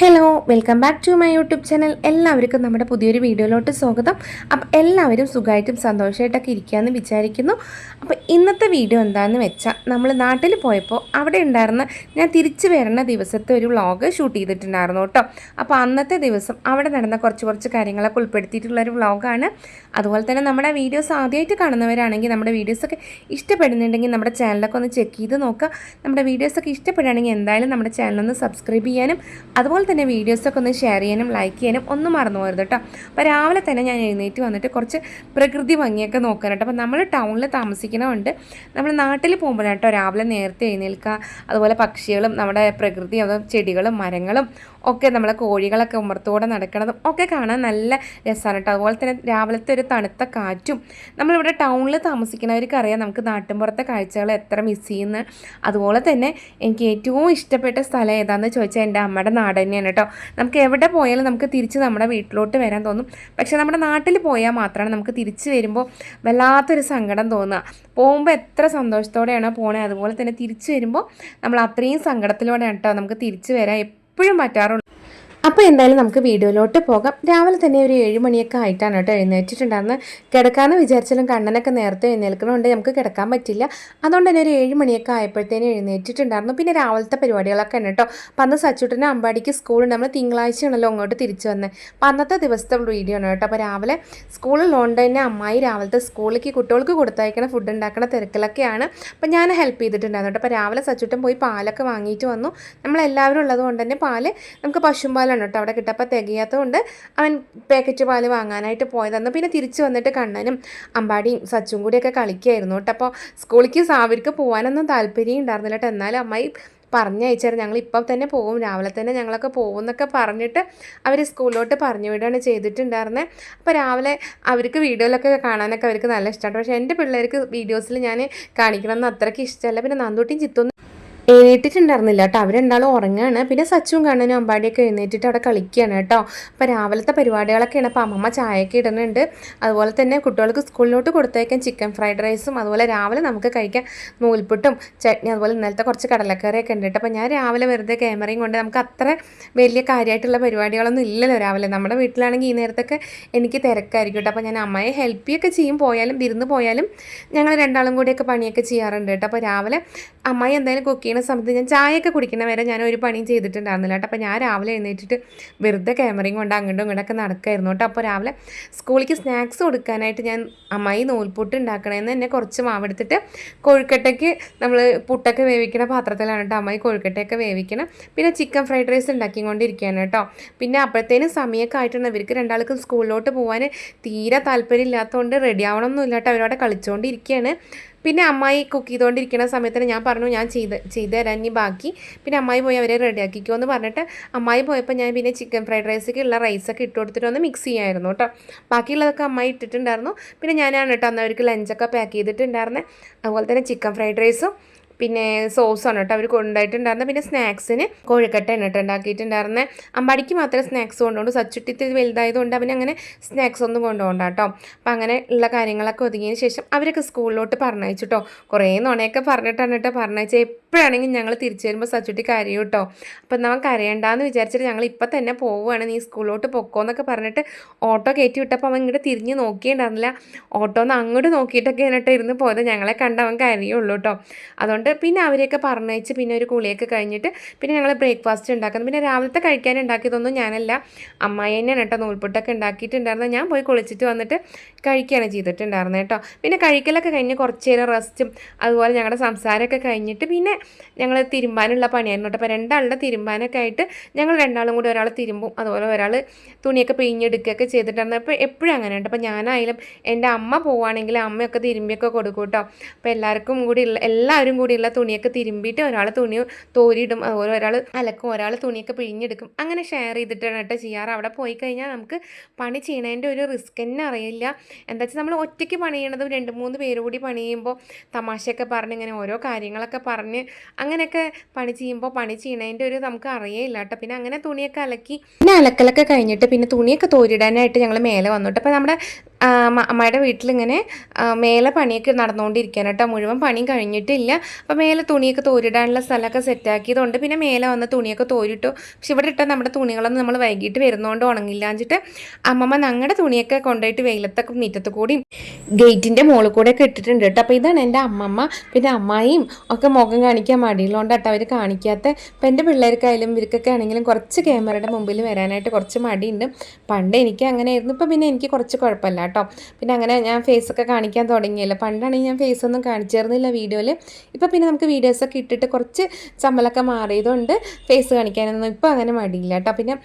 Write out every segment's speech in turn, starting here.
Hello welcome back to my YouTube channel എല്ലാവർക്കും നമ്മുടെ പുതിയൊരു വീഡിയോയിലോട്ട് സ്വാഗതം. അപ്പം എല്ലാവരും സുഖമായിട്ടും സന്തോഷമായിട്ടൊക്കെ ഇരിക്കുകയെന്ന് വിചാരിക്കുന്നു. അപ്പോൾ ഇന്നത്തെ വീഡിയോ എന്താണെന്ന് വെച്ചാൽ നമ്മൾ നാട്ടിൽ പോയപ്പോൾ അവിടെ ഉണ്ടായിരുന്ന ഞാൻ തിരിച്ചു വരുന്ന ദിവസത്തെ ഒരു വ്ളോഗ് ഷൂട്ട് ചെയ്തിട്ടുണ്ടായിരുന്നു കേട്ടോ. അപ്പോൾ അന്നത്തെ ദിവസം അവിടെ നടന്ന കുറച്ച് കുറച്ച് കാര്യങ്ങളൊക്കെ ഉൾപ്പെടുത്തിയിട്ടുള്ള ഒരു വ്ളോഗാണ് അതുപോലെ തന്നെ നമ്മുടെ വീഡിയോസ് ആദ്യമായിട്ട് കാണുന്നവരാണെങ്കിൽ നമ്മുടെ വീഡിയോസൊക്കെ ഇഷ്ടപ്പെടുന്നുണ്ടെങ്കിൽ നമ്മുടെ ചാനലൊക്കെ ഒന്ന് ചെക്ക് ചെയ്ത് നോക്കുക. നമ്മുടെ വീഡിയോസൊക്കെ ഇഷ്ടപ്പെടുകയാണെങ്കിൽ എന്തായാലും നമ്മുടെ ചാനലൊന്ന് സബ്സ്ക്രൈബ് ചെയ്യാനും അതുപോലെ തന്നെ വീഡിയോസൊക്കെ ഒന്ന് ഷെയർ ചെയ്യാനും ലൈക്ക് ചെയ്യാനും ഒന്നും മറന്നു പോകരുത് കേട്ടോ അപ്പോൾ രാവിലെ തന്നെ ഞാൻ എഴുന്നേറ്റ് വന്നിട്ട് കുറച്ച് പ്രകൃതി ഭംഗിയൊക്കെ നോക്കാൻ കേട്ടോ അപ്പോൾ നമ്മൾ ടൗണിൽ താമസിക്കണമുണ്ട് നമ്മൾ നാട്ടിൽ പോകുമ്പോഴാണ് കേട്ടോ രാവിലെ നേരത്തെ എഴുന്നേൽക്കുക. അതുപോലെ പക്ഷികളും നമ്മുടെ പ്രകൃതി അതോ ചെടികളും മരങ്ങളും ഒക്കെ നമ്മളെ കോഴികളൊക്കെ ഉമ്മർത്തോടെ നടക്കണതും ഒക്കെ കാണാൻ നല്ല രസമാണ് കേട്ടോ അതുപോലെ തന്നെ രാവിലത്തെ ഒരു തണുത്ത കാറ്റും. നമ്മളിവിടെ ടൗണിൽ താമസിക്കുന്നവർക്ക് അറിയാം നമുക്ക് നാട്ടിൻപുറത്തെ കാഴ്ചകൾ എത്ര മിസ് ചെയ്യുന്ന. അതുപോലെ തന്നെ എനിക്ക് ഏറ്റവും ഇഷ്ടപ്പെട്ട സ്ഥലം ഏതാണെന്ന് ചോദിച്ചാൽ എന്റെ അമ്മയുടെ നാട് തന്നെയാണ് കേട്ടോ നമുക്ക് എവിടെ പോയാലും നമുക്ക് തിരിച്ച് നമ്മുടെ വീട്ടിലോട്ട് വരാൻ തോന്നും. പക്ഷേ നമ്മുടെ നാട്ടിൽ പോയാൽ മാത്രമാണ് നമുക്ക് തിരിച്ച് വരുമ്പോൾ വല്ലാത്തൊരു സങ്കടം തോന്നുക. പോകുമ്പോൾ എത്ര സന്തോഷത്തോടെയാണോ പോണേ. അതുപോലെ തന്നെ തിരിച്ച് വരുമ്പോൾ നമ്മൾ അത്രയും സങ്കടത്തിലൂടെയാണ് കേട്ടോ നമുക്ക് തിരിച്ച് വരാൻ എപ്പോഴും പറ്റാറുള്ളൂ അപ്പോൾ എന്തായാലും നമുക്ക് വീഡിയോയിലോട്ട് പോകാം. രാവിലെ തന്നെ ഒരു ഏഴ് മണിയൊക്കെ ആയിട്ടാണ് കേട്ടോ എഴുന്നേറ്റിട്ടുണ്ടായിരുന്നത് കിടക്കാമെന്ന് വിചാരിച്ചാലും കണ്ണനൊക്കെ നേരത്തെ എഴുന്നേൽക്കുന്നതുകൊണ്ട് നമുക്ക് കിടക്കാൻ പറ്റില്ല. അതുകൊണ്ട് തന്നെ ഒരു ഏഴ് മണിയൊക്കെ ആയപ്പോഴത്തേനും എഴുന്നേറ്റിട്ടുണ്ടായിരുന്നു. പിന്നെ രാവിലത്തെ പരിപാടികളൊക്കെ ഉണ്ട് കേട്ടോ. അപ്പം അന്ന് സച്ചുട്ടന്റെ അമ്പാടിക്ക് സ്കൂളുണ്ട്. നമ്മൾ തിങ്കളാഴ്ചയാണല്ലോ അങ്ങോട്ട് തിരിച്ചു വന്നത് അപ്പം അന്നത്തെ ദിവസത്തെ വീഡിയോ ആണ് കേട്ടോ. അപ്പോൾ രാവിലെ സ്കൂളിലുണ്ട് തന്നെ അമ്മായി രാവിലത്തെ സ്കൂളിലേക്ക് കുട്ടികൾക്ക് കൊടുത്തയക്കണ ഫുഡ് ഉണ്ടാക്കണ തിരക്കിലൊക്കെയാണ് അപ്പം ഞാൻ ഹെൽപ്പ് ചെയ്തിട്ടുണ്ടായിരുന്നു കേട്ടോ. അപ്പോൾ രാവിലെ സച്ചുട്ടൻ പോയി പാലൊക്കെ വാങ്ങിയിട്ട് വന്നു. നമ്മളെല്ലാവരും ഉള്ളത് കൊണ്ട് തന്നെ പാൽ നമുക്ക് പശുമ്പാലാണ് കേട്ടോ അവിടെ കിട്ടപ്പോൾ തികയാത്തതുകൊണ്ട് അവൻ പാക്കറ്റ് പാൽ വാങ്ങാനായിട്ട് പോയതെന്ന് പിന്നെ തിരിച്ച് വന്നിട്ട് കണ്ണനും അമ്പാടിയും സച്ചും കൂടിയൊക്കെ കളിക്കുകയായിരുന്നു കേട്ടോ. അപ്പോൾ സ്കൂളിലേക്ക് സാവിർക്ക് പോകാനൊന്നും താല്പര്യം ഉണ്ടായിരുന്നില്ല കേട്ടോ. എന്നാലും അമ്മായി പറഞ്ഞയച്ചായിരുന്നു. ഞങ്ങൾ ഇപ്പം തന്നെ പോകും. രാവിലെ തന്നെ ഞങ്ങളൊക്കെ പോകും എന്നൊക്കെ പറഞ്ഞിട്ട് അവർ സ്കൂളിലോട്ട് പറഞ്ഞു വിടുകയാണ് ചെയ്തിട്ടുണ്ടായിരുന്നത് അപ്പോൾ രാവിലെ അവർക്ക് വീഡിയോയിലൊക്കെ കാണാനൊക്കെ അവർക്ക് നല്ല ഇഷ്ടമാണ്. പക്ഷേ എന്റെ പിള്ളേർക്ക് വീഡിയോസിൽ ഞാൻ കാണിക്കണമെന്ന് അത്രയ്ക്ക് ഇഷ്ടമല്ല. പിന്നെ നന്ദൂട്ടിയും ചിത്തൊന്നും എഴുന്നേറ്റിട്ടുണ്ടായിരുന്നില്ല കേട്ടോ. അവരെന്താളും ഉറങ്ങുകയാണ് പിന്നെ സച്ചും കണ്ണനും അമ്പാടിയൊക്കെ എഴുന്നേറ്റിട്ട് അവിടെ കളിക്കുകയാണ് കേട്ടോ. അപ്പോൾ രാവിലത്തെ പരിപാടികളൊക്കെയാണ്. അപ്പോൾ അമ്മമ്മ ചായയൊക്കെ ഇടുന്നുണ്ട്. അതുപോലെ തന്നെ കുട്ടികൾക്ക് സ്കൂളിലോട്ട് കൊടുത്തേക്കാൻ ചിക്കൻ ഫ്രൈഡ് റൈസും അതുപോലെ രാവിലെ നമുക്ക് കഴിക്കാൻ നൂൽപുട്ടും ചട്നി അതുപോലെ ഇന്നലത്തെ കുറച്ച് കടലക്കറിയൊക്കെ ഉണ്ട് കേട്ടോ. അപ്പോൾ ഞാൻ രാവിലെ വെറുതെ ക്യാമറയും കൊണ്ട് നമുക്ക് അത്ര വലിയ കാര്യമായിട്ടുള്ള പരിപാടികളൊന്നും ഇല്ലല്ലോ രാവിലെ. നമ്മുടെ വീട്ടിലാണെങ്കിൽ ഈ നേരത്തൊക്കെ എനിക്ക് തിരക്കായിരിക്കും കേട്ടോ. അപ്പോൾ ഞാൻ അമ്മയെ ഹെൽപ്പ് ചെയ്യൊക്കെ ചെയ്യും. പോയാലും വിരുന്ന് പോയാലും ഞങ്ങൾ രണ്ടാളും കൂടിയൊക്കെ പണിയൊക്കെ ചെയ്യാറുണ്ട് കേട്ടോ. അപ്പോൾ രാവിലെ അമ്മായി എന്തായാലും കുക്ക് ചെയ്യുന്ന സമയത്ത് ഞാൻ ചായയൊക്കെ കുടിക്കുന്ന വരെ ഞാൻ ഒരു പണിയും ചെയ്തിട്ടുണ്ടായിരുന്നില്ല കേട്ടോ. അപ്പോൾ ഞാൻ രാവിലെ എഴുന്നേറ്റിട്ട് വെറുതെ ക്യാമറയും കൊണ്ട് അങ്ങോട്ടും ഇങ്ങോട്ടൊക്കെ നടക്കായിരുന്നു കേട്ടോ. അപ്പോൾ രാവിലെ സ്കൂളിലേക്ക് സ്നാക്സ് കൊടുക്കാനായിട്ട് ഞാൻ അമ്മായി നൂൽപുട്ട് ഉണ്ടാക്കണമെന്ന് തന്നെ കുറച്ച് മാവെടുത്തിട്ട് കൊഴുക്കട്ടയ്ക്ക് നമ്മൾ പുട്ടൊക്കെ വേവിക്കണ പാത്രത്തിലാണ് കേട്ടോ അമ്മായി കൊഴുക്കട്ടയൊക്കെ വേവിക്കണം. പിന്നെ ചിക്കൻ ഫ്രൈഡ് റൈസ് ഉണ്ടാക്കിക്കൊണ്ടിരിക്കുകയാണ് കേട്ടോ. പിന്നെ അപ്പോഴത്തേനും സമയമൊക്കെ ആയിട്ടുണ്ട്. ഇവർക്ക് രണ്ടാൾക്കും സ്കൂളിലോട്ട് പോകാൻ തീരെ താല്പര്യം ഇല്ലാത്തതുകൊണ്ട് റെഡി ആവണമെന്നില്ല കേട്ടോ. അവരവിടെ കളിച്ചുകൊണ്ടിരിക്കുകയാണ് പിന്നെ അമ്മായി കുക്ക് ചെയ്തുകൊണ്ടിരിക്കുന്ന സമയത്തിന് ഞാൻ പറഞ്ഞു ഞാൻ ചെയ്ത് ചെയ്ത് തരാൻ ഇനി ബാക്കി. പിന്നെ അമ്മായി പോയി അവരെ റെഡിയാക്കിക്കോ എന്ന് പറഞ്ഞിട്ട് അമ്മായി പോയപ്പോൾ ഞാൻ പിന്നെ ചിക്കൻ ഫ്രൈഡ് റൈസൊക്കെ ഉള്ള റൈസൊക്കെ ഇട്ട് കൊടുത്തിട്ട് ഒന്ന് മിക്സ് ചെയ്യായിരുന്നു കേട്ടോ. ബാക്കിയുള്ളതൊക്കെ അമ്മായി ഇട്ടിട്ടുണ്ടായിരുന്നു. പിന്നെ ഞാനാണ് കേട്ടോ അന്ന് അവർക്ക് ലഞ്ചൊക്കെ പാക്ക് ചെയ്തിട്ടുണ്ടായിരുന്നത് അതുപോലെ തന്നെ ചിക്കൻ ഫ്രൈഡ് റൈസും പിന്നെ സോസാണ് കേട്ടോ. അവർ കൊണ്ടായിട്ടുണ്ടായിരുന്നത് പിന്നെ സ്നാക്സിന് കോഴിക്കട്ടയാണ് കേട്ടോ ഉണ്ടാക്കിയിട്ടുണ്ടായിരുന്നത് അമ്പാടിക്ക് മാത്രമേ സ്നാക്സ് കൊണ്ടുപോകും സച്ചുട്ടിത്തിൽ വലുതായതുകൊണ്ട് അവന് അങ്ങനെ സ്നാക്സ് ഒന്നും കൊണ്ടുപോകണ്ട കേട്ടോ. അപ്പം അങ്ങനെ ഉള്ള കാര്യങ്ങളൊക്കെ ഒതുങ്ങിയതിന് ശേഷം അവരൊക്കെ സ്കൂളിലോട്ട് പറഞ്ഞയച്ചു കേട്ടോ. കുറേ നുണയൊക്കെ പറഞ്ഞിട്ടാണ് കേട്ടോ പറഞ്ഞയച്ചത്. എപ്പോഴാണെങ്കിൽ ഞങ്ങൾ തിരിച്ചു വരുമ്പോൾ സച്ചുട്ടി കരയും കേട്ടോ. അപ്പം നമ്മൾ കരയണ്ടെന്ന് വിചാരിച്ചിട്ട് ഞങ്ങൾ ഇപ്പം തന്നെ പോവുകയാണ് നീ സ്കൂളിലോട്ട് പൊക്കോ എന്നൊക്കെ പറഞ്ഞിട്ട് ഓട്ടോ കയറ്റി വിട്ടപ്പോൾ അവൻ ഇങ്ങോട്ട് തിരിഞ്ഞ് നോക്കിയിട്ടുണ്ടായിരുന്നില്ല. ഓട്ടോന്ന് അങ്ങോട്ട് നോക്കിയിട്ടൊക്കെ എന്നിട്ട് ഇരുന്ന് പോയത്. ഞങ്ങളെ കണ്ട് അവൻ കരയുള്ളൂ കേട്ടോ. അതുകൊണ്ട് ഉണ്ട്. പിന്നെ അവരെയൊക്കെ പറഞ്ഞയച്ച് പിന്നെ ഒരു കുളിയൊക്കെ കഴിഞ്ഞിട്ട് പിന്നെ ഞങ്ങൾ ബ്രേക്ക്ഫാസ്റ്റ് ഉണ്ടാക്കുന്നത് പിന്നെ രാവിലത്തെ കഴിക്കാൻ ഉണ്ടാക്കിയതൊന്നും ഞാനല്ല. അമ്മായി തന്നെയാണ് കേട്ടോ നൂൽപുട്ടൊക്കെ ഉണ്ടാക്കിയിട്ടുണ്ടായിരുന്നത്. ഞാൻ പോയി കുളിച്ചിട്ട് വന്നിട്ട് കഴിക്കുകയാണ് ചെയ്തിട്ടുണ്ടായിരുന്നത് കേട്ടോ. പിന്നെ കഴിക്കലൊക്കെ കഴിഞ്ഞ് കുറച്ച് നേരം റെസ്റ്റും അതുപോലെ ഞങ്ങളുടെ സംസാരമൊക്കെ കഴിഞ്ഞിട്ട് പിന്നെ ഞങ്ങൾ തിരുമ്പാനുള്ള പണിയായിരുന്നു കേട്ടോ. അപ്പോൾ രണ്ടാളുടെ തിരുമ്പാനൊക്കെ ആയിട്ട് ഞങ്ങൾ രണ്ടാളും കൂടി ഒരാൾ തിരുമ്പും അതുപോലെ ഒരാൾ തുണിയൊക്കെ പിഴിഞ്ഞെടുക്കുകയൊക്കെ ചെയ്തിട്ടുണ്ടായിരുന്നു. അപ്പോൾ എപ്പോഴും അങ്ങനെ ഉണ്ട് അപ്പോൾ ഞാനായാലും എന്റെ അമ്മ പോവുകയാണെങ്കിൽ അമ്മയൊക്കെ തിരുമ്പിയൊക്കെ കൊടുക്കും കേട്ടോ. അപ്പോൾ എല്ലാവർക്കും കൂടി എല്ലാവരും കൂടി ഉള്ള തുണിയൊക്കെ തിരുമ്പിയിട്ട് ഒരാൾ തുണി തോരിയിടും. ഒരാൾ അലക്കും ഒരാൾ തുണിയൊക്കെ പിഴിഞ്ഞെടുക്കും. അങ്ങനെ ഷെയർ ചെയ്തിട്ടാണ് കേട്ടോ ചെയ്യാറ്. അവിടെ പോയി കഴിഞ്ഞാൽ നമുക്ക് പണി ചെയ്യണതിന്റെ ഒരു റിസ്ക് തന്നെ അറിയില്ല. എന്താ വെച്ചാൽ നമ്മൾ ഒറ്റയ്ക്ക് പണി ചെയ്യണതും രണ്ട് മൂന്ന് പേര് കൂടി പണി ചെയ്യുമ്പോൾ തമാശയൊക്കെ പറഞ്ഞ് ഇങ്ങനെ ഓരോ കാര്യങ്ങളൊക്കെ പറഞ്ഞ് അങ്ങനെയൊക്കെ പണി ചെയ്യുമ്പോൾ പണി ചെയ്യണതിന്റെ ഒരു നമുക്ക് അറിയില്ല കേട്ടോ. പിന്നെ അങ്ങനെ തുണിയൊക്കെ അലക്കി പിന്നെ അലക്കലൊക്കെ കഴിഞ്ഞിട്ട് പിന്നെ തുണിയൊക്കെ തോരിടാനായിട്ട് ഞങ്ങൾ മേലെ വന്നു കേട്ടോ. അപ്പോൾ നമ്മുടെ അമ്മയുടെ വീട്ടിലിങ്ങനെ മേലെ പണിയൊക്കെ നടന്നുകൊണ്ടിരിക്കുകയാണ് കേട്ടോ. മുഴുവൻ പണിയും കഴിഞ്ഞിട്ടില്ല. അപ്പോൾ മേലെ തുണിയൊക്കെ തോരിടാനുള്ള സ്ഥലമൊക്കെ സെറ്റാക്കിയതുകൊണ്ട് പിന്നെ മേലെ വന്ന് തുണിയൊക്കെ തോരിട്ടു. പക്ഷെ ഇവിടെ ഇട്ടാൽ നമ്മുടെ തുണികളൊന്നും നമ്മൾ വൈകിട്ട് വരുന്നതുകൊണ്ട് ഉണങ്ങില്ലാഞ്ചിട്ട് അമ്മമ്മ ഞങ്ങളുടെ തുണിയൊക്കെ കൊണ്ടുപോയിട്ട് വെയിലത്തൊക്കെ മുറ്റത്ത് കൂടിയും ഗേറ്റിന്റെ മുകളിൽ കൂടെ ഒക്കെ ഇട്ടിട്ടുണ്ട് കേട്ടോ. അപ്പോൾ ഇതാണ് എന്റെ അമ്മമ്മ പിന്നെ അമ്മായിയും ഒക്കെ മുഖം കാണിക്കാൻ മടിയുള്ളതുകൊണ്ട് കേട്ടോ അവർ കാണിക്കാത്ത. ഇപ്പം എന്റെ പിള്ളേർക്കായാലും ഇവർക്കൊക്കെ ആണെങ്കിലും കുറച്ച് ക്യാമറയുടെ മുമ്പിൽ വരാനായിട്ട് കുറച്ച് മടിയുണ്ട്. പണ്ട് എനിക്ക് അങ്ങനെ ആയിരുന്നു ഇപ്പം പിന്നെ എനിക്ക് കുറച്ച് കുഴപ്പമില്ല കേട്ടോ. പിന്നെ അങ്ങനെ ഞാൻ ഫേസൊക്കെ കാണിക്കാൻ തുടങ്ങിയല്ലോ. പണ്ടാണെങ്കിൽ ഞാൻ ഫേസൊന്നും കാണിച്ചിരുന്നില്ല വീഡിയോയിൽ ഇപ്പം പിന്നെ നമുക്ക് വീഡിയോസൊക്കെ ഇട്ടിട്ട് കുറച്ച് ചമ്മലൊക്കെ മാറിയതുകൊണ്ട് ഫേസ് കാണിക്കാനൊന്നും ഇപ്പോൾ അങ്ങനെ മടിയില്ല കേട്ടോ. പിന്നെ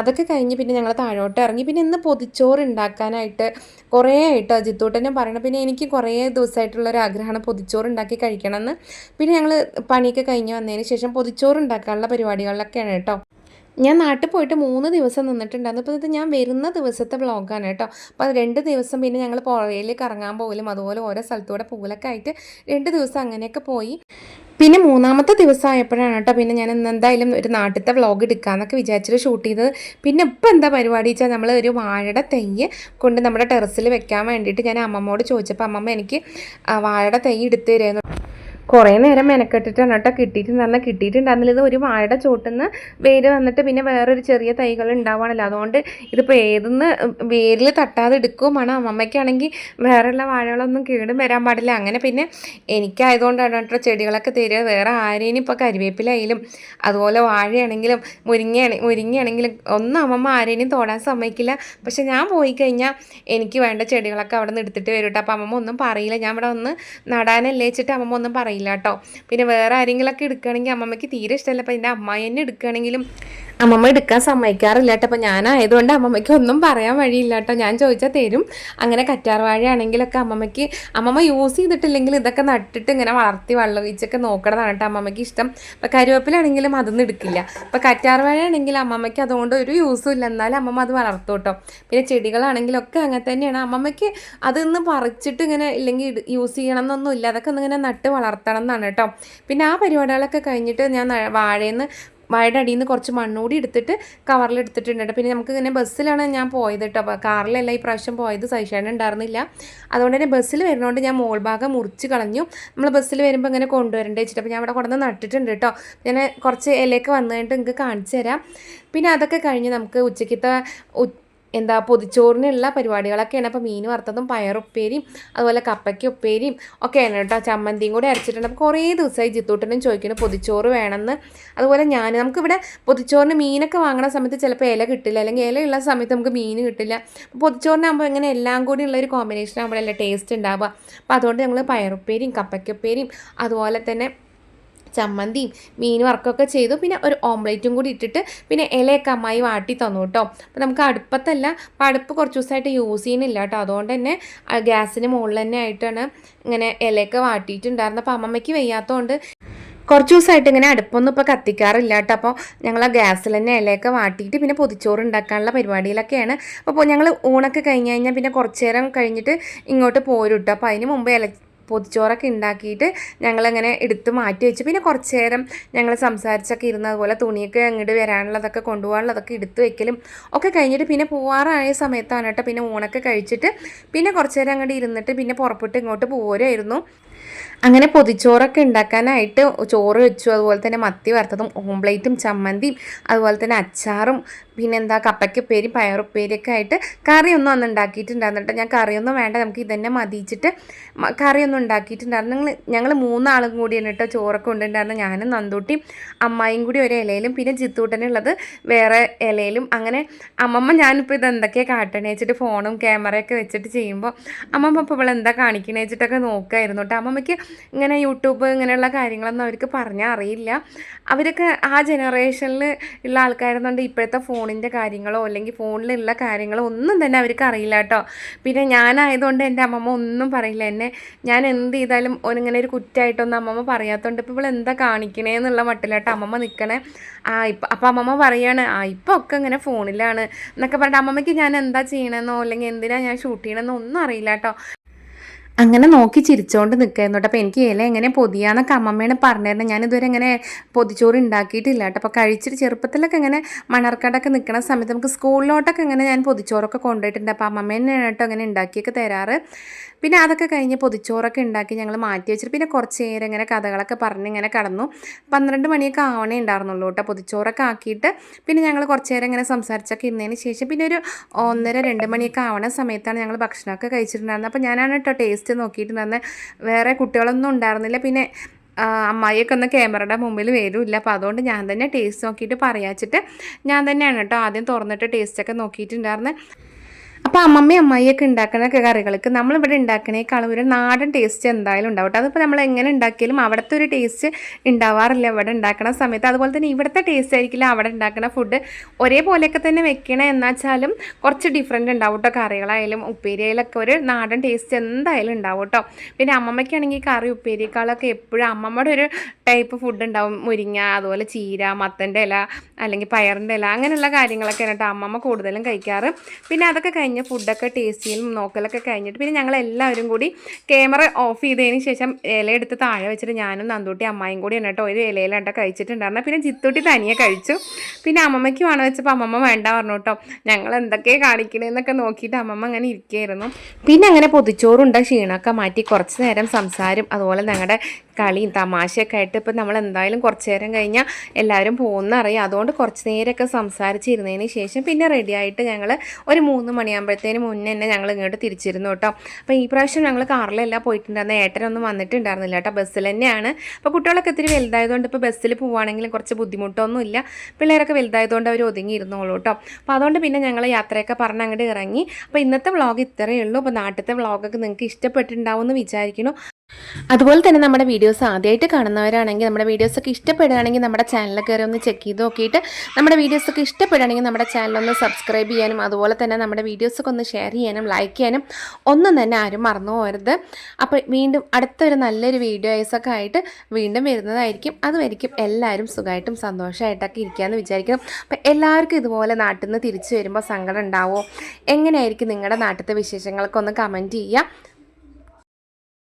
അതൊക്കെ കഴിഞ്ഞ് പിന്നെ ഞങ്ങൾ താഴോട്ട് ഇറങ്ങി. പിന്നെ ഇന്ന് പൊതിച്ചോറ് ഉണ്ടാക്കാനായിട്ട് കുറേ ആയിട്ട് ജിത്തൂട്ടനെ പറയണം. പിന്നെ എനിക്ക് കുറേ ദിവസമായിട്ടുള്ള ഒരു ആഗ്രഹമാണ് പൊതിച്ചോറ് ഉണ്ടാക്കി കഴിക്കണമെന്ന്. പിന്നെ ഞങ്ങൾ പണിയൊക്കെ കഴിഞ്ഞ് വന്നതിന് ശേഷം പൊതിച്ചോറ് ഉണ്ടാക്കാനുള്ള പരിപാടികളിലൊക്കെയാണ് കേട്ടോ. ഞാൻ നാട്ടിൽ പോയിട്ട് മൂന്ന് ദിവസം നിന്നിട്ടുണ്ടായിരുന്നു. അപ്പോൾ ഇത് ഞാൻ വരുന്ന ദിവസത്തെ ബ്ലോഗാണ് കേട്ടോ. അപ്പോൾ രണ്ട് ദിവസം പിന്നെ ഞങ്ങൾ പുഴയിൽ കറങ്ങാൻ പോകലും അതുപോലെ ഓരോ സ്ഥലത്തൂടെ പൂലൊക്കെ ആയിട്ട് രണ്ട് ദിവസം അങ്ങനെയൊക്കെ പോയി. പിന്നെ മൂന്നാമത്തെ ദിവസം ആയപ്പോഴാണ് കേട്ടോ പിന്നെ ഞാൻ ഇന്ന് എന്തായാലും ഒരു നാട്ടിലത്തെ വ്ളോഗ് എടുക്കാമെന്നൊക്കെ വിചാരിച്ചിട്ട് ഷൂട്ട് ചെയ്തത്. പിന്നെ ഇപ്പം എന്താ പരിപാടി വെച്ചാൽ നമ്മൾ ഒരു വാഴയുടെ തെയ്യ് കൊണ്ട് നമ്മുടെ ടെറസിൽ വെക്കാൻ വേണ്ടിയിട്ട് ഞാൻ അമ്മമ്മോട് ചോദിച്ചപ്പോൾ അമ്മമ്മ എനിക്ക് വാഴയുടെ തെയ്യ് എടുത്തു തരുമെന്ന് കുറേ നേരം മെനക്കെട്ടിട്ടാണ് കേട്ടോ കിട്ടിയിട്ടുണ്ടെന്ന് കിട്ടിയിട്ടുണ്ടായിരുന്നില്ല. ഇത് ഒരു വാഴയുടെ ചോട്ടിന്ന് വേര് വന്നിട്ട് പിന്നെ വേറൊരു ചെറിയ തൈകൾ ഉണ്ടാവുകയാണല്ലോ. അതുകൊണ്ട് ഇതിപ്പോൾ ഏതെന്ന് വേരിൽ തട്ടാതെ എടുക്കുകയും വേണം അമ്മമ്മയ്ക്കാണെങ്കിൽ വേറെയുള്ള വാഴകളൊന്നും കേടും വരാൻ പാടില്ല. അങ്ങനെ പിന്നെ എനിക്കായതുകൊണ്ടാണ് കേട്ടോ ചെടികളൊക്കെ തരിക. വേറെ ആരെയും ഇപ്പോൾ കരിവേപ്പിലായാലും അതുപോലെ വാഴയാണെങ്കിലും മുരിങ്ങയാണ് മുരിങ്ങയാണെങ്കിലും ഒന്നും അമ്മമ്മ ആരെയും തോടാൻ സമ്മതിക്കില്ല. പക്ഷെ ഞാൻ പോയി കഴിഞ്ഞാൽ എനിക്ക് വേണ്ട ചെടികളൊക്കെ അവിടെ നിന്ന് എടുത്തിട്ട് വരും കേട്ടോ. അപ്പോൾ അമ്മമ്മ ഒന്നും പറയില്ല. ഞാൻ ഇവിടെ ഒന്ന് നടാനല്ലേ വെച്ചിട്ട് അമ്മമ്മ ഒന്നും പറയില്ല. കേട്ടോ പിന്നെ വേറെ ആരെങ്കിലൊക്കെ എടുക്കുകയാണെങ്കിൽ അമ്മമ്മയ്ക്ക് തീരെ ഇഷ്ടമല്ല. അപ്പം എന്റെ അമ്മായി തന്നെ എടുക്കുകയാണെങ്കിലും അമ്മമ്മ എടുക്കാൻ സമ്മതിക്കാറില്ല കേട്ടോ അപ്പോൾ ഞാനായതുകൊണ്ട് അമ്മമ്മയ്ക്ക് ഒന്നും പറയാൻ വഴിയില്ല കേട്ടോ ഞാൻ ചോദിച്ചാൽ തരും. അങ്ങനെ കറ്റാർ വാഴയാണെങ്കിലൊക്കെ അമ്മമ്മയ്ക്ക് അമ്മമ്മ യൂസ് ചെയ്തിട്ടില്ലെങ്കിൽ ഇതൊക്കെ നട്ടിട്ട് ഇങ്ങനെ വളർത്തി വെള്ളമൊഴിച്ചൊക്കെ നോക്കണതാണ് കേട്ടോ അമ്മമ്മയ്ക്ക് ഇഷ്ടം. അപ്പോൾ കരുവേപ്പിലാണെങ്കിലും അതൊന്നും എടുക്കില്ല. അപ്പോൾ കറ്റാർ വാഴയാണെങ്കിൽ അമ്മമ്മയ്ക്ക് അതുകൊണ്ട് ഒരു യൂസും ഇല്ല. എന്നാലും അമ്മമ്മ അത് വളർത്തും കേട്ടോ പിന്നെ ചെടികളാണെങ്കിലൊക്കെ അങ്ങനെ തന്നെയാണ്. അമ്മമ്മയ്ക്ക് അതൊന്ന് പറിച്ചിട്ട് ഇങ്ങനെ ഇല്ലെങ്കിൽ യൂസ് ചെയ്യണം എന്നൊന്നും ഇല്ല. അതൊക്കെ ഒന്നിങ്ങനെ നട്ട് വളർത്തണം. എന്നാണ് കേട്ടോ. പിന്നെ ആ പരിപാടികളൊക്കെ കഴിഞ്ഞിട്ട് ഞാൻ വാഴയിൽ വാഴയുടെ അടിയിൽ നിന്ന് കുറച്ച് മണ്ണൂടി എടുത്തിട്ട് കവറിൽ എടുത്തിട്ടുണ്ട്. പിന്നെ നമുക്ക് ഇങ്ങനെ ബസ്സിലാണ് ഞാൻ പോയത് കേട്ടോ. അപ്പോൾ കാറിലല്ല ഈ പ്രാവശ്യം പോയത്. സൈഷേണ ഉണ്ടായിരുന്നില്ല. അതുകൊണ്ട് തന്നെ ബസ്സിൽ വരുന്നതുകൊണ്ട് ഞാൻ മോൾ ഭാഗം മുറിച്ച് കളഞ്ഞു. നമ്മൾ ബസ്സിൽ വരുമ്പോൾ ഇങ്ങനെ കൊണ്ടുവരണ്ടേ വെച്ചിട്ട്. അപ്പോൾ ഞാൻ അവിടെ കൊണ്ടുവന്ന് നട്ടിട്ടുണ്ട് കേട്ടോ. ഞാൻ കുറച്ച് ഇലയൊക്കെ വന്നു കഴിഞ്ഞിട്ട് നിങ്ങൾക്ക് കാണിച്ചു തരാം. പിന്നെ അതൊക്കെ കഴിഞ്ഞ് നമുക്ക് ഉച്ചയ്ക്കത്തെ എന്താ പൊതിച്ചോറിനുള്ള പരിപാടികളൊക്കെയാണ്. അപ്പോൾ മീൻ വറുത്തതും പയറുപ്പേരിയും അതുപോലെ കപ്പയ്ക്ക് ഉപ്പേരിയും ഒക്കെയാണ് കേട്ടോ. ചമ്മന്തിയും കൂടെ അരച്ചിട്ടുണ്ട്. അപ്പോൾ കുറേ ദിവസമായി ജിത്തൂട്ടനും ചോദിക്കുന്നു പൊതിച്ചോറ് വേണമെന്ന്. അതുപോലെ ഞാൻ നമുക്കിവിടെ പൊതിച്ചോറിന് മീനൊക്കെ വാങ്ങണ സമയത്ത് ചിലപ്പോൾ ഇല കിട്ടില്ല. അല്ലെങ്കിൽ ഇലയുള്ള സമയത്ത് നമുക്ക് മീൻ കിട്ടില്ല. അപ്പോൾ പൊതിച്ചോറിനാകുമ്പോൾ ഇങ്ങനെ എല്ലാം കൂടി ഉള്ള ഒരു കോമ്പിനേഷൻ ആകുമ്പോഴല്ലേ ടേസ്റ്റ് ഉണ്ടാവുക. അപ്പോൾ അതുകൊണ്ട് ഞങ്ങൾ പയറുപ്പേരിയും കപ്പയ്ക്കുപ്പേരിയും അതുപോലെ തന്നെ ചമ്മന്തിയും മീൻ വർക്കൊക്കെ ചെയ്തു. പിന്നെ ഒരു ഓംലേറ്റും കൂടി ഇട്ടിട്ട് പിന്നെ ഇലയൊക്കെ അമ്മായി വാട്ടി തന്നു കേട്ടോ. അപ്പോൾ നമുക്ക് അടുപ്പത്തല്ല അപ്പോൾ അടുപ്പ് കുറച്ച് ദിവസമായിട്ട് യൂസ് ചെയ്യുന്നില്ല കേട്ടോ. അതുകൊണ്ട് തന്നെ ഗ്യാസിന് മുകളിൽ തന്നെ ആയിട്ടാണ് ഇങ്ങനെ ഇലയൊക്കെ വാട്ടിയിട്ടുണ്ടായിരുന്നത്. അപ്പോൾ അമ്മമ്മയ്ക്ക് വയ്യാത്തതുകൊണ്ട് കുറച്ച് ദിവസമായിട്ട് ഇങ്ങനെ അടുപ്പൊന്നും ഇപ്പോൾ കത്തിക്കാറില്ല കേട്ടോ. അപ്പോൾ ഞങ്ങൾ ഗ്യാസിൽ തന്നെ ഇലയൊക്കെ വാട്ടിയിട്ട് പിന്നെ പൊതിച്ചോറ് ഉണ്ടാക്കാനുള്ള പരിപാടിയിലൊക്കെയാണ്. അപ്പോൾ ഞങ്ങൾ ഊണൊക്കെ കഴിഞ്ഞ് കഴിഞ്ഞാൽ പിന്നെ കുറച്ച് നേരം കഴിഞ്ഞിട്ട് ഇങ്ങോട്ട് പോരും കേട്ടോ. അപ്പോൾ അതിന് മുമ്പ് ഇല പൊതിച്ചോറൊക്കെ ഉണ്ടാക്കിയിട്ട് ഞങ്ങളങ്ങനെ എടുത്ത് മാറ്റി വെച്ച്. പിന്നെ കുറച്ച് നേരം ഞങ്ങൾ സംസാരിച്ചൊക്കെ ഇരുന്ന് അതുപോലെ തുണിയൊക്കെ അങ്ങോട്ട് വരാനുള്ളതൊക്കെ കൊണ്ടുപോകാനുള്ളതൊക്കെ എടുത്ത് വെക്കലും ഒക്കെ കഴിഞ്ഞിട്ട് പിന്നെ പോവാറായ സമയത്താണ് കേട്ടോ. പിന്നെ ഊണൊക്കെ കഴിച്ചിട്ട് പിന്നെ കുറച്ച് നേരം അങ്ങോട്ട് ഇരുന്നിട്ട് പിന്നെ പുറപ്പെട്ട് ഇങ്ങോട്ട് പോരുമായിരുന്നു അങ്ങനെ പൊതിച്ചോറൊക്കെ ഉണ്ടാക്കാനായിട്ട് ചോറ് വെച്ചു. അതുപോലെ തന്നെ മത്തി വറുത്തതും ഓംപ്ലേറ്റും ചമ്മന്തിയും അതുപോലെ തന്നെ അച്ചാറും പിന്നെന്താ കപ്പയ്ക്കുപ്പേരി പയറുപ്പേരിയൊക്കെ ആയിട്ട് കറിയൊന്നും അന്ന് ഉണ്ടാക്കിയിട്ടുണ്ടായിരുന്നു ഞാൻ കറിയൊന്നും വേണ്ട നമുക്ക് ഇതന്നെ മതിച്ചിട്ട് കറിയൊന്നും ഉണ്ടാക്കിയിട്ടുണ്ടായിരുന്നു. ഞങ്ങൾ ഞങ്ങൾ മൂന്നാളും കൂടിയാണ് കേട്ടോ ചോറൊക്കെ കൊണ്ടുണ്ടായിരുന്നു ഞാനും നന്തൂട്ടി അമ്മായിയും കൂടി ഒരു ഇലയിലും പിന്നെ ജിത്തൂട്ടനുള്ളത് വേറെ ഇലയിലും. അങ്ങനെ അമ്മമ്മ ഞാനിപ്പോൾ ഇത് എന്തൊക്കെയാണ് കാട്ടണേ വെച്ചിട്ട് ഫോണും ക്യാമറയൊക്കെ വെച്ചിട്ട് ചെയ്യുമ്പോൾ അമ്മമ്മ ഇപ്പോൾ ഇവിടെ എന്താ കാണിക്കണേ വെച്ചിട്ടൊക്കെ നോക്കുമായിരുന്നു കേട്ടോ. അമ്മമ്മയ്ക്ക് ഇങ്ങനെ യൂട്യൂബ് ഇങ്ങനെയുള്ള കാര്യങ്ങളൊന്നും അവർക്ക് പറഞ്ഞാൽ അറിയില്ല. അവരൊക്കെ ആ ജനറേഷനിൽ ഉള്ള ആൾക്കാരെന്നുണ്ട് ഇപ്പോഴത്തെ ഫോണിന്റെ കാര്യങ്ങളോ അല്ലെങ്കിൽ ഫോണിലുള്ള കാര്യങ്ങളോ ഒന്നും തന്നെ അവർക്ക് അറിയില്ല കേട്ടോ. പിന്നെ ഞാനായതുകൊണ്ട് എന്റെ അമ്മമ്മ ഒന്നും പറയില്ല. എന്നെ ഞാൻ എന്ത് ചെയ്താലും ഒന്നിങ്ങനെ ഒരു കുറ്റമായിട്ടൊന്നും അമ്മമ്മ പറയാത്തതുകൊണ്ട് ഇപ്പോൾ ഇവിടെ എന്താ കാണിക്കണേ എന്നുള്ള മട്ടിലാട്ടോ അമ്മമ്മ നിൽക്കണേ ആ ഇപ്പം അപ്പം അമ്മമ്മ പറയാണ് ആ ഇപ്പം ഒക്കെ ഇങ്ങനെ ഫോണിലാണ് എന്നൊക്കെ പറഞ്ഞിട്ട് അമ്മമ്മയ്ക്ക് ഞാൻ എന്താ ചെയ്യണമെന്നോ അല്ലെങ്കിൽ എന്തിനാണ് ഞാൻ ഷൂട്ട് ചെയ്യണമെന്നോ ഒന്നും അറിയില്ല കേട്ടോ. അങ്ങനെ നോക്കി ചിരിച്ചോണ്ട് നിൽക്കായിരുന്നു കേട്ടോ. അപ്പോൾ എനിക്ക് ഇല എങ്ങനെ പൊതിയാന്നൊക്കെ അമ്മമ്മേനെ പറഞ്ഞിരുന്നത് ഞാനിതുവരെ ഇങ്ങനെ പൊതിച്ചോറ് ഉണ്ടാക്കിയിട്ടില്ല കേട്ടോ. അപ്പോൾ കഴിച്ചിട്ട് ചെറുപ്പത്തിലൊക്കെ ഇങ്ങനെ മണർക്കാടൊക്കെ നിൽക്കുന്ന സമയത്ത് നമുക്ക് സ്കൂളിലോട്ടൊക്കെ ഇങ്ങനെ ഞാൻ പൊതിച്ചോറൊക്കെ കൊണ്ടുപോയിട്ടുണ്ട്. അപ്പോൾ അമ്മമ്മേനെ കേട്ടോ അങ്ങനെ ഉണ്ടാക്കിയൊക്കെ തരാറ്. പിന്നെ അതൊക്കെ കഴിഞ്ഞ് പൊതിച്ചോറൊക്കെ ഉണ്ടാക്കി ഞങ്ങൾ മാറ്റി വെച്ചിട്ട് പിന്നെ കുറച്ച് നേരം ഇങ്ങനെ കഥകളൊക്കെ പറഞ്ഞ് ഇങ്ങനെ കടന്നു. പന്ത്രണ്ട് മണിയൊക്കെ ആവണേ ഉണ്ടായിരുന്നുള്ളൂ കേട്ടോ. പൊതിച്ചോറൊക്കെ ആക്കിയിട്ട് പിന്നെ ഞങ്ങൾ കുറച്ച് നേരം ഇങ്ങനെ സംസാരിച്ചൊക്കെ ഇരുന്നതിന് ശേഷം പിന്നെ ഒരു ഒന്നര രണ്ട് മണിയൊക്കെ ആവണ സമയത്താണ് ഞങ്ങൾ ഭക്ഷണമൊക്കെ കഴിച്ചിട്ടുണ്ടായിരുന്നത്. അപ്പോൾ ഞാനാണ് കേട്ടോ ടേസ്റ്റ് നോക്കിയിട്ടുണ്ടായിരുന്നത് വേറെ കുട്ടികളൊന്നും ഉണ്ടായിരുന്നില്ല. പിന്നെ അമ്മായിയൊക്കെ ഒന്ന് ക്യാമറയുടെ മുമ്പിൽ വരില്ല അപ്പോൾ അതുകൊണ്ട് ഞാൻ തന്നെ ടേസ്റ്റ് നോക്കിയിട്ട് പറയാച്ചിട്ട് ഞാൻ തന്നെയാണ് കേട്ടോ ആദ്യം തുറന്നിട്ട് ടേസ്റ്റൊക്കെ നോക്കിയിട്ടുണ്ടായിരുന്നത്. അപ്പോൾ അമ്മമ്മയും അമ്മായിയൊക്കെ ഉണ്ടാക്കുന്ന കറികൾക്ക് നമ്മളിവിടെ ഉണ്ടാക്കണേക്കാളും ഒരു നാടൻ ടേസ്റ്റ് എന്തായാലും ഉണ്ടാവും അതിപ്പോൾ നമ്മൾ എങ്ങനെ ഉണ്ടാക്കിയാലും അവിടുത്തെ ഒരു ടേസ്റ്റ് ഉണ്ടാവാറില്ല. ഇവിടെ ഉണ്ടാക്കുന്ന സമയത്ത് അതുപോലെ തന്നെ ഇവിടുത്തെ ടേസ്റ്റ് ആയിരിക്കില്ല അവിടെ ഉണ്ടാക്കുന്ന ഫുഡ് ഒരേപോലെയൊക്കെ തന്നെ വെക്കണേ എന്നുവെച്ചാലും കുറച്ച് ഡിഫറെന്റ് ഉണ്ടാവും കേട്ടോ കറികളായാലും ഉപ്പേരിയായാലൊക്കെ ഒരു നാടൻ ടേസ്റ്റ് എന്തായാലും ഉണ്ടാവും കേട്ടോ പിന്നെ അമ്മമ്മയ്ക്കാണെങ്കിൽ കറി ഉപ്പേരിയേക്കാളൊക്കെ എപ്പോഴും അമ്മമ്മയുടെ ഒരു ടൈപ്പ് ഫുഡ് ഉണ്ടാവും. മുരിങ്ങ അതുപോലെ ചീര മത്തന്റെ ഇല അല്ലെങ്കിൽ പയറിന്റെ ഇല അങ്ങനെയുള്ള കാര്യങ്ങളൊക്കെ കേട്ടോ അമ്മമ്മ കൂടുതലും കഴിക്കാറ്. പിന്നെ അതൊക്കെ കഴിഞ്ഞ് ഫുഡൊക്കെ ടേസ്റ്റ് ചെയ്യലും നോക്കലൊക്കെ കഴിഞ്ഞിട്ട് പിന്നെ ഞങ്ങൾ എല്ലാവരും കൂടി ക്യാമറ ഓഫ് ചെയ്തതിന് ശേഷം ഇല എടുത്ത് താഴെ വെച്ചിട്ട് ഞാനും നന്ദൂട്ടി അമ്മായും കൂടി കേട്ടോ ഒരു ഇലയിലാട്ടോ കഴിച്ചിട്ടുണ്ടായിരുന്നു. പിന്നെ ജിത്തൂട്ടി തനിയെ കഴിച്ചു. പിന്നെ അമ്മമ്മയ്ക്ക് വേണം വെച്ചപ്പോൾ അമ്മമ്മ വേണ്ട പറഞ്ഞു കേട്ടോ. ഞങ്ങൾ എന്തൊക്കെ കാണിക്കണേന്നൊക്കെ നോക്കിയിട്ട് അമ്മമ്മ അങ്ങനെ ഇരിക്കുകയായിരുന്നു പിന്നെ അങ്ങനെ പൊതിച്ചോറുണ്ട ക്ഷീണമൊക്കെ മാറ്റി കുറച്ച് നേരം സംസാരം അതുപോലെ ഞങ്ങളുടെ കളിയും തമാശയൊക്കെ ആയിട്ട് ഇപ്പം നമ്മൾ എന്തായാലും കുറച്ച് നേരം കഴിഞ്ഞാൽ എല്ലാവരും പോകുന്ന അറിയാം അതുകൊണ്ട് കുറച്ച് നേരമൊക്കെ സംസാരിച്ചിരുന്നതിന് ശേഷം പിന്നെ റെഡി ആയിട്ട് ഞങ്ങൾ ഒരു മൂന്ന് മണിയാകുമ്പോഴത്തേന് മുന്നേ തന്നെ ഞങ്ങൾ ഇങ്ങോട്ട് തിരിച്ചിരുന്നു കേട്ടോ. അപ്പോൾ ഈ പ്രാവശ്യം ഞങ്ങൾ കാറിലല്ല പോയിട്ടുണ്ടായിരുന്ന. ഏട്ടനൊന്നും വന്നിട്ടുണ്ടായിരുന്നില്ല കേട്ടോ. ബസ്സിൽ തന്നെയാണ്. അപ്പോൾ കുട്ടികളൊക്കെ ഇത്തിരി വലുതായതുകൊണ്ട് ഇപ്പോൾ ബസ്സിൽ പോവുകയാണെങ്കിലും കുറച്ച് ബുദ്ധിമുട്ടൊന്നുമില്ല. പിള്ളേരൊക്കെ വലുതായതുകൊണ്ട് അവർ ഒതുങ്ങിയിരുന്നോളൂ കേട്ടോ. അപ്പോൾ അതുകൊണ്ട് പിന്നെ ഞങ്ങൾ യാത്രയൊക്കെ പറഞ്ഞ് അങ്ങോട്ട് ഇറങ്ങി. അപ്പോൾ ഇന്നത്തെ വ്ളോഗ് ഇത്രയേ ഉള്ളൂ. അപ്പോൾ നാട്ടിലത്തെ വ്ളോഗൊക്കെ നിങ്ങൾക്ക് ഇഷ്ടപ്പെട്ടിട്ടുണ്ടാവും എന്ന് വിചാരിക്കുന്നു. അതുപോലെ തന്നെ നമ്മുടെ വീഡിയോസ് ആദ്യമായിട്ട് കാണുന്നവരാണെങ്കിൽ നമ്മുടെ വീഡിയോസൊക്കെ ഇഷ്ടപ്പെടുകയാണെങ്കിൽ നമ്മുടെ ചാനൽ കയറി ഒന്ന് ചെക്ക് ചെയ്ത് നോക്കിയിട്ട് നമ്മുടെ വീഡിയോസൊക്കെ ഇഷ്ടപ്പെടുകയാണെങ്കിൽ നമ്മുടെ ചാനൽ ഒന്ന് സബ്സ്ക്രൈബ് ചെയ്യാനും അതുപോലെ തന്നെ നമ്മുടെ വീഡിയോസൊക്കെ ഒന്ന് ഷെയർ ചെയ്യാനും ലൈക്ക് ചെയ്യാനും ഒന്നും തന്നെ ആരും മറന്നു പോകരുത്. അപ്പോൾ വീണ്ടും അടുത്തൊരു നല്ലൊരു വീഡിയോസൊക്കെ ആയിട്ട് വീണ്ടും വരുന്നതായിരിക്കും. അതുമായിരിക്കും എല്ലാവരും സുഖമായിട്ടും സന്തോഷമായിട്ടൊക്കെ ഇരിക്കുകയെന്ന് വിചാരിക്കുന്നു. അപ്പോൾ എല്ലാവർക്കും ഇതുപോലെ നാട്ടിൽ നിന്ന് തിരിച്ചു വരുമ്പോൾ സങ്കടം ഉണ്ടാവുമോ എങ്ങനെയായിരിക്കും നിങ്ങളുടെ നാട്ടിലത്തെ ഒന്ന് കമന്റ് ചെയ്യുക.